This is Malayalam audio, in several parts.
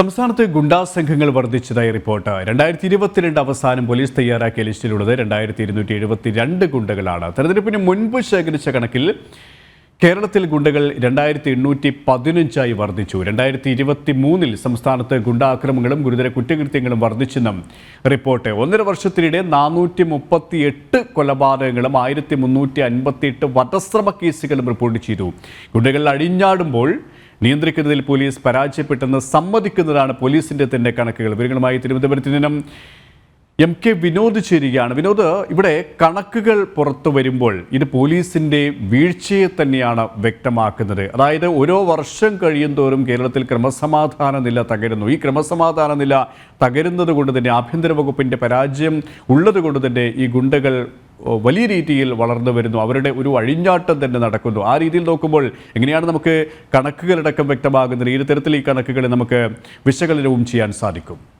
സംസ്ഥാനത്ത് ഗുണ്ടാ സംഘങ്ങൾ വർദ്ധിച്ചതായി റിപ്പോർട്ട്. രണ്ടായിരത്തി ഇരുപത്തിരണ്ട് അവസാനം പോലീസ് തയ്യാറാക്കിയ ലിസ്റ്റിലുള്ളത് രണ്ടായിരത്തി ഇരുന്നൂറ്റി എഴുപത്തി രണ്ട് ഗുണ്ടകളാണ്. തെരഞ്ഞെടുപ്പിന് മുൻപ് ശേഖരിച്ച കണക്കിൽ കേരളത്തിൽ ഗുണ്ടകൾ രണ്ടായിരത്തി എണ്ണൂറ്റി പതിനഞ്ചായി വർദ്ധിച്ചു. രണ്ടായിരത്തി ഇരുപത്തി മൂന്നിൽ സംസ്ഥാനത്ത് ഗുണ്ടാക്രമങ്ങളും ഗുരുതര കുറ്റകൃത്യങ്ങളും വർദ്ധിച്ചെന്നും റിപ്പോർട്ട്. ഒന്നര വർഷത്തിനിടെ നാനൂറ്റി മുപ്പത്തി എട്ട് കൊലപാതകങ്ങളും ആയിരത്തി മുന്നൂറ്റി അൻപത്തി എട്ട് വധശ്രമ കേസുകളും റിപ്പോർട്ട് ചെയ്തു. ഗുണ്ടകൾ അഴിഞ്ഞാടുമ്പോൾ നിയന്ത്രിക്കുന്നതിൽ പോലീസ് പരാജയപ്പെട്ടെന്ന് സമ്മതിക്കുന്നതാണ് പോലീസിന്റെ തന്നെ കണക്കുകൾ. വിവരങ്ങളുമായി തിരുവനന്തപുരത്ത് നിന്നും എം കെ വിനോദ് ചേരുകയാണ്. വിനോദ് ഇവിടെ കണക്കുകൾ പുറത്തു വരുമ്പോൾ ഇത് പോലീസിന്റെ വീഴ്ചയെ തന്നെയാണ് വ്യക്തമാക്കുന്നത്. അതായത് ഓരോ വർഷം കഴിയും തോറും കേരളത്തിൽ ക്രമസമാധാന നില തകരുന്നു. ഈ ക്രമസമാധാന നില തകരുന്നത് കൊണ്ട് തന്നെ ആഭ്യന്തര വകുപ്പിന്റെ പരാജയം ഉള്ളത് കൊണ്ട് തന്നെ ഈ ഗുണ്ടകൾ വലിയ രീതിയിൽ വളർന്നു വരുന്നു. അവരുടെ ഒരു അഴിഞ്ഞാട്ടം തന്നെ നടക്കുന്നു. ആ രീതിയിൽ നോക്കുമ്പോൾ എങ്ങനെയാണ് നമുക്ക് കണക്കുകളടക്കം വ്യക്തമാകുന്നത്? ഏത് തരത്തിൽ ഈ കണക്കുകളെ നമുക്ക് വിശകലനവും ചെയ്യാൻ സാധിക്കും?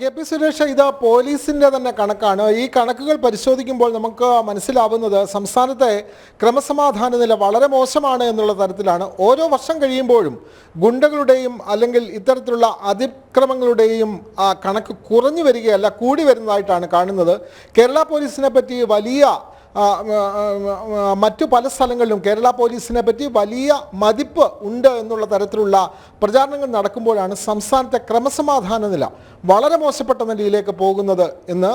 കെ പി സുരേഷ് ഇത് പോലീസിന്റെ തന്നെ കണക്കാണ്. ഈ കണക്കുകൾ പരിശോധിക്കുമ്പോൾ നമുക്ക് മനസ്സിലാവുന്നത് സംസ്ഥാനത്തെ ക്രമസമാധാന നില വളരെ മോശമാണ് എന്നുള്ള തരത്തിലാണ്. ഓരോ വർഷം കഴിയുമ്പോഴും ഗുണ്ടകളുടെയും അല്ലെങ്കിൽ ഇത്തരത്തിലുള്ള അതിക്രമങ്ങളുടെയും കണക്ക് കുറഞ്ഞു വരികയല്ല കൂടി വരുന്നതായിട്ടാണ് കാണുന്നത്. കേരള പോലീസിനെ പറ്റി വലിയ മറ്റു പല സ്ഥലങ്ങളിലും കേരള പോലീസിനെ പറ്റി വലിയ മതിപ്പ് ഉണ്ട് എന്നുള്ള തരത്തിലുള്ള പ്രചാരണങ്ങൾ നടക്കുമ്പോഴാണ് സംസ്ഥാനത്തെ ക്രമസമാധാന നില വളരെ മോശപ്പെട്ട നിലയിലേക്ക് പോകുന്നത് എന്ന്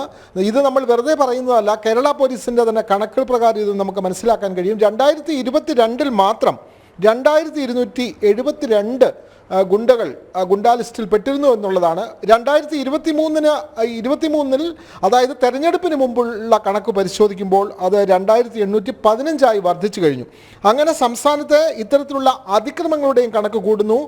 ഇത് നമ്മൾ വെറുതെ പറയുന്നതല്ല. കേരള പോലീസിന്റെ തന്നെ കണക്കുകൾ പ്രകാരം ഇത് നമുക്ക് മനസ്സിലാക്കാൻ കഴിയും. രണ്ടായിരത്തി ഇരുപത്തി മാത്രം രണ്ടായിരത്തി ഇരുന്നൂറ്റി എഴുപത്തി രണ്ട് ഗുണ്ടകൾ ഗുണ്ടാ ലിസ്റ്റിൽ പെട്ടിരുന്നു എന്നുള്ളതാണ്. രണ്ടായിരത്തി ഇരുപത്തി മൂന്നിന് ഇരുപത്തി മൂന്നിൽ അതായത് തെരഞ്ഞെടുപ്പിന് മുമ്പുള്ള കണക്ക് പരിശോധിക്കുമ്പോൾ അത് രണ്ടായിരത്തി എണ്ണൂറ്റി പതിനഞ്ചായി വർദ്ധിച്ചു കഴിഞ്ഞു. അങ്ങനെ സംസ്ഥാനത്ത് ഇത്തരത്തിലുള്ള അതിക്രമങ്ങളുടെയും കണക്ക് കൂടുന്നു.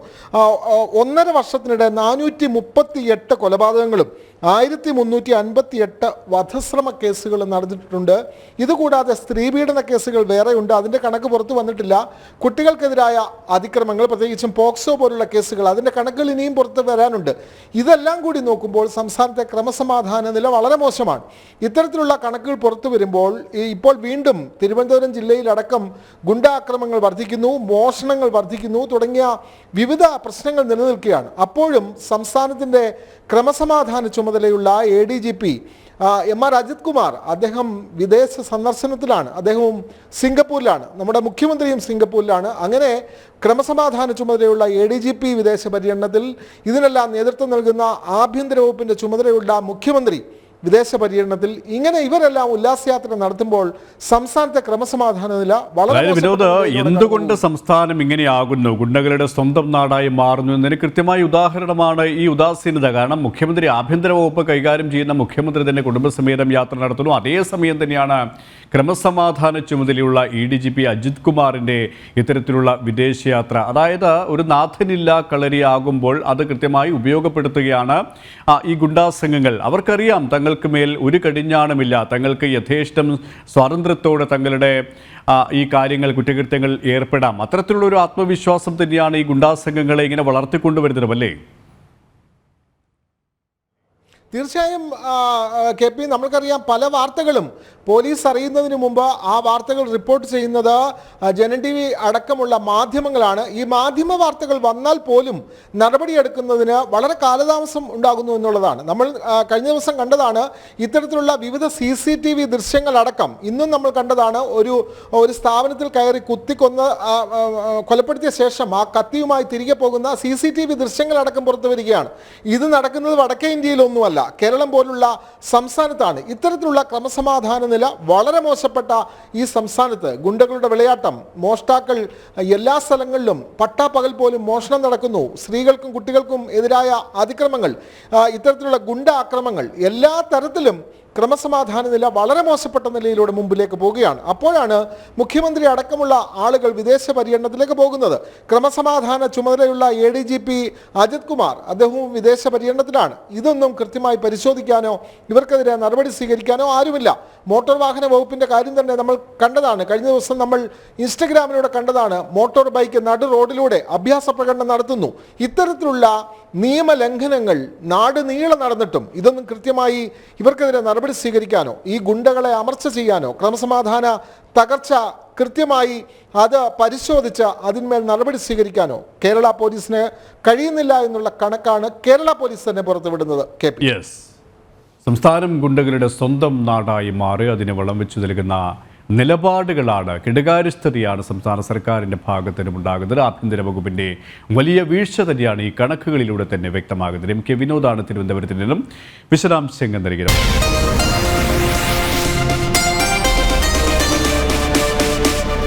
ഒന്നര വർഷത്തിനിടെ നാനൂറ്റി മുപ്പത്തി എട്ട് കൊലപാതകങ്ങളും ആയിരത്തി മുന്നൂറ്റി അൻപത്തി എട്ട് വധശ്രമ കേസുകൾ നടന്നിട്ടുണ്ട്. ഇതുകൂടാതെ സ്ത്രീപീഡന കേസുകൾ വേറെയുണ്ട്. അതിന്റെ കണക്ക് പുറത്തു വന്നിട്ടില്ല. കുട്ടികൾക്കെതിരായ അതിക്രമങ്ങൾ പ്രത്യേകിച്ചും പോക്സോ പോലുള്ള കേസുകൾ അതിന്റെ കണക്കുകൾ ഇനിയും പുറത്ത് വരാനുണ്ട്. ഇതെല്ലാം കൂടി നോക്കുമ്പോൾ സംസ്ഥാനത്തെ ക്രമസമാധാന നില വളരെ മോശമാണ്. ഇത്തരത്തിലുള്ള കണക്കുകൾ പുറത്തു വരുമ്പോൾ ഇപ്പോൾ വീണ്ടും തിരുവനന്തപുരം ജില്ലയിലടക്കം ഗുണ്ടാക്രമങ്ങൾ വർദ്ധിക്കുന്നു മോഷണങ്ങൾ വർദ്ധിക്കുന്നു തുടങ്ങിയ വിവിധ പ്രശ്നങ്ങൾ നിലനിൽക്കുകയാണ്. അപ്പോഴും സംസ്ഥാനത്തിന്റെ ക്രമസമാധാന ചുമതലയുള്ള A D G P M R Ajith Kumar അദ്ദേഹം വിദേശ സന്ദർശനത്തിലാണ്. അദ്ദേഹവും സിംഗപ്പൂരിലാണ്. നമ്മുടെ മുഖ്യമന്ത്രിയും സിംഗപ്പൂരിലാണ്. അങ്ങനെ ക്രമസമാധാന ചുമതലയുള്ള എ ഡി ജി പി വിദേശ പര്യടനത്തിൽ ഇതിനെല്ലാം നേതൃത്വം നൽകുന്ന ആഭ്യന്തര വകുപ്പിന്റെ ചുമതലയുള്ള മുഖ്യമന്ത്രി വിദേശ പര്യടനത്തിൽ ഇങ്ങനെ ഇവരെല്ലാം ഉല്ലാസയാത്ര നടത്തുമ്പോൾ സംസ്ഥാനത്തെ ക്രമസമാധാന നില വളരെ വിനോദ് എന്തുകൊണ്ട് സംസ്ഥാനം ഇങ്ങനെയാകുന്നു? ഗുണ്ടകളുടെ സ്വന്തം നാടായി മാറുന്നു. എന്നതിന് കൃത്യമായ ഉദാഹരണമാണ് ഈ ഉദാസീനത. കാരണം മുഖ്യമന്ത്രി ആഭ്യന്തര വകുപ്പ് കൈകാര്യം ചെയ്യുന്ന മുഖ്യമന്ത്രി തന്നെ കുടുംബസമേതം യാത്ര നടത്തുന്നു. അതേസമയം തന്നെയാണ് ക്രമസമാധാന ചുമതലയുള്ള E D G P Ajith കുമാറിന്റെ ഇത്തരത്തിലുള്ള വിദേശയാത്ര. അതായത് ഒരു നാഥനില്ല കളരിയാകുമ്പോൾ അത് കൃത്യമായി ഉപയോഗപ്പെടുത്തുകയാണ് ഈ ഗുണ്ടാ സംഘങ്ങൾ അവർക്കറിയാം തങ്ങൾക്ക് മേൽ ഒരു കടിഞ്ഞാണമില്ല. തങ്ങൾക്ക് യഥേഷ്ടം സ്വാതന്ത്ര്യത്തോടെ തങ്ങളുടെ ഈ കാര്യങ്ങൾ കുറ്റകൃത്യങ്ങൾ ഏർപ്പെടാം. അത്തരത്തിലുള്ള ഒരു ആത്മവിശ്വാസം തന്നെയാണ് ഈ ഗുണ്ടാസംഘങ്ങളെ ഇങ്ങനെ വളർത്തിക്കൊണ്ടുവരുന്നത് അല്ലേ? തീർച്ചയായും കെ പി നമ്മൾക്കറിയാം പല വാർത്തകളും. പോലീസ് അറിയുന്നതിന് മുമ്പ് ആ വാർത്തകൾ റിപ്പോർട്ട് ചെയ്യുന്നത് ജനൻ ടി വി അടക്കമുള്ള മാധ്യമങ്ങളാണ്. ഈ മാധ്യമ വാർത്തകൾ വന്നാൽ പോലും നടപടിയെടുക്കുന്നതിന് വളരെ കാലതാമസം ഉണ്ടാകുന്നു എന്നുള്ളതാണ്. നമ്മൾ കഴിഞ്ഞ ദിവസം കണ്ടതാണ് ഇത്തരത്തിലുള്ള വിവിധ സി സി ടി വി ദൃശ്യങ്ങളടക്കം. ഇന്നും നമ്മൾ കണ്ടതാണ് ഒരു ഒരു സ്ഥാപനത്തിൽ കയറി കുത്തിക്കൊന്ന് കൊലപ്പെടുത്തിയ ശേഷം ആ കത്തിയുമായി തിരികെ പോകുന്ന സി സി ടി വി ദൃശ്യങ്ങളടക്കം പുറത്തു വരികയാണ് ഇത് നടക്കുന്നത് വടക്കേ ഇന്ത്യയിലൊന്നുമല്ല. കേരളം പോലുള്ള സംസ്ഥാനത്താണ് ഇത്തരത്തിലുള്ള ക്രമസമാധാന നില വളരെ മോശപ്പെട്ട ഈ സംസ്ഥാനത്ത്. ഗുണ്ടകളുടെ വിളയാട്ടം മോഷ്ടാക്കൾ എല്ലാ സ്ഥലങ്ങളിലും പട്ടാപ്പകൽ പോലും മോഷണം നടക്കുന്നു. സ്ത്രീകൾക്കും കുട്ടികൾക്കും എതിരായ അതിക്രമങ്ങൾ ഇത്തരത്തിലുള്ള ഗുണ്ട ആക്രമങ്ങൾ എല്ലാ തരത്തിലും ക്രമസമാധാന നില വളരെ മോശപ്പെട്ട നിലയിലൂടെ മുമ്പിലേക്ക് പോവുകയാണ്. അപ്പോഴാണ് മുഖ്യമന്ത്രി അടക്കമുള്ള ആളുകൾ വിദേശ പര്യടനത്തിലേക്ക് പോകുന്നത്. ക്രമസമാധാന ചുമതലയുള്ള A D G P Ajith Kumar അദ്ദേഹവും വിദേശ പര്യടനത്തിലാണ്. ഇതൊന്നും കൃത്യമായി പരിശോധിക്കാനോ ഇവർക്കെതിരെ നടപടി സ്വീകരിക്കാനോ ആരുമില്ല. മോട്ടോർ വാഹന വകുപ്പിന്റെ കാര്യം തന്നെ നമ്മൾ കണ്ടതാണ്. കഴിഞ്ഞ ദിവസം നമ്മൾ ഇൻസ്റ്റഗ്രാമിലൂടെ കണ്ടതാണ്. മോട്ടോർ ബൈക്ക് നടു റോഡിലൂടെ അഭ്യാസ പ്രകടനം നടത്തുന്നു. ഇത്തരത്തിലുള്ള നിയമലംഘനങ്ങൾ നാട് നീളെ നടന്നിട്ടും ഇതൊന്നും കൃത്യമായി ഇവർക്കെതിരെ നടപടി നടപടി സ്വീകരിക്കാനോ ഈ ഗുണ്ടകളെ അമർച്ച ചെയ്യാനോ ക്രമസമാധാന തകർച്ച കൃത്യമായി അത് പരിശോധിച്ച് അതിന്മേൽ നടപടി സ്വീകരിക്കാനോ കേരള പോലീസിന് കഴിയുന്നില്ല എന്നുള്ള കണക്കാണ് കേരള പോലീസ് തന്നെ പുറത്തുവിടുന്നത്. കെ. പി. സംസ്ഥാനം ഗുണ്ടകളുടെ സ്വന്തം നാടായി മാറി അതിന് വളം വെച്ചു നൽകുന്ന നിലപാടുകളാണ്. കെടുകാര്യസ്ഥതയാണ് സംസ്ഥാന സർക്കാരിന്റെ ഭാഗത്തിനും ഉണ്ടാകുന്നത്. ആഭ്യന്തര വകുപ്പിന്റെ വലിയ വീഴ്ച തന്നെയാണ് ഈ കണക്കുകളിലൂടെ തന്നെ വ്യക്തമാകുന്നത്. എം കെ വിനോദാണ് തിരുവനന്തപുരത്ത് നിന്നും വിശദാംശങ്ങൾ നൽകിയത്.